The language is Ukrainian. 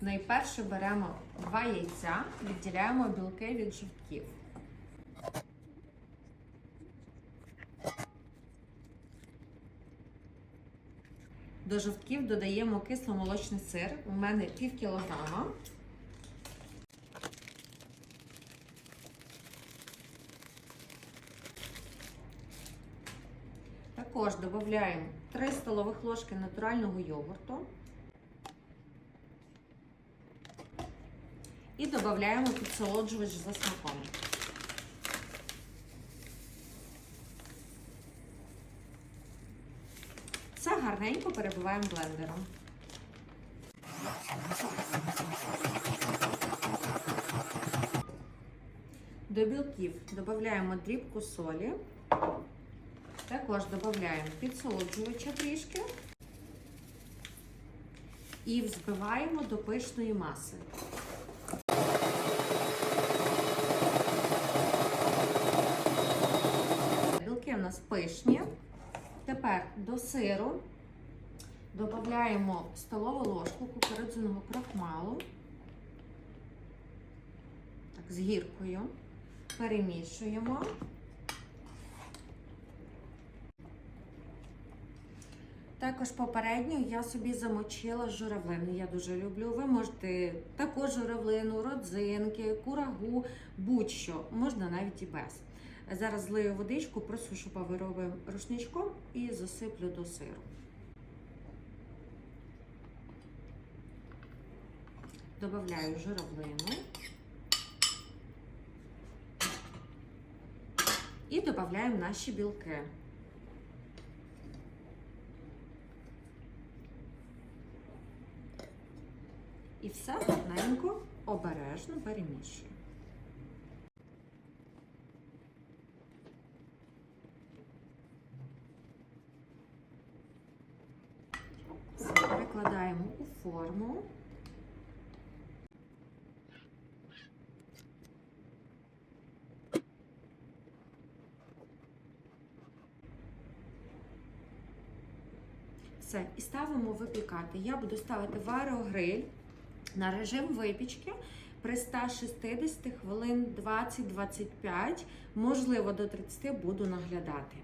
Найперше беремо два яйця, відділяємо білки від жовтків. До жовтків додаємо кисломолочний сир. У мене пів кілограма. Також додаємо 3 столових ложки натурального йогурту. І додаємо підсолоджувач за смаком. Все гарненько перебиваємо блендером. До білків додаємо дрібку солі. Також додаємо підсолоджувача трішки і взбиваємо до пишної маси. Білки у нас пишні. Тепер до сиру додаємо столову ложку кукурудзяного крахмалу так, з гіркою. Перемішуємо. Також попередньо я собі замочила журавлину. Я дуже люблю. Ви можете також журавлину, родзинки, курагу, будь-що, можна навіть і без. Зараз злию водичку, просушу паперовим рушничком і засиплю до сиру. Добавляю журавлину. І додаємо наші білки. І все гарненько, обережно перемішую. Все, перекладаємо у форму. Все, і ставимо випікати. Я буду ставити в аерогриль на режим випічки при 160 хвилин 20-25, можливо, до 30 буду наглядати.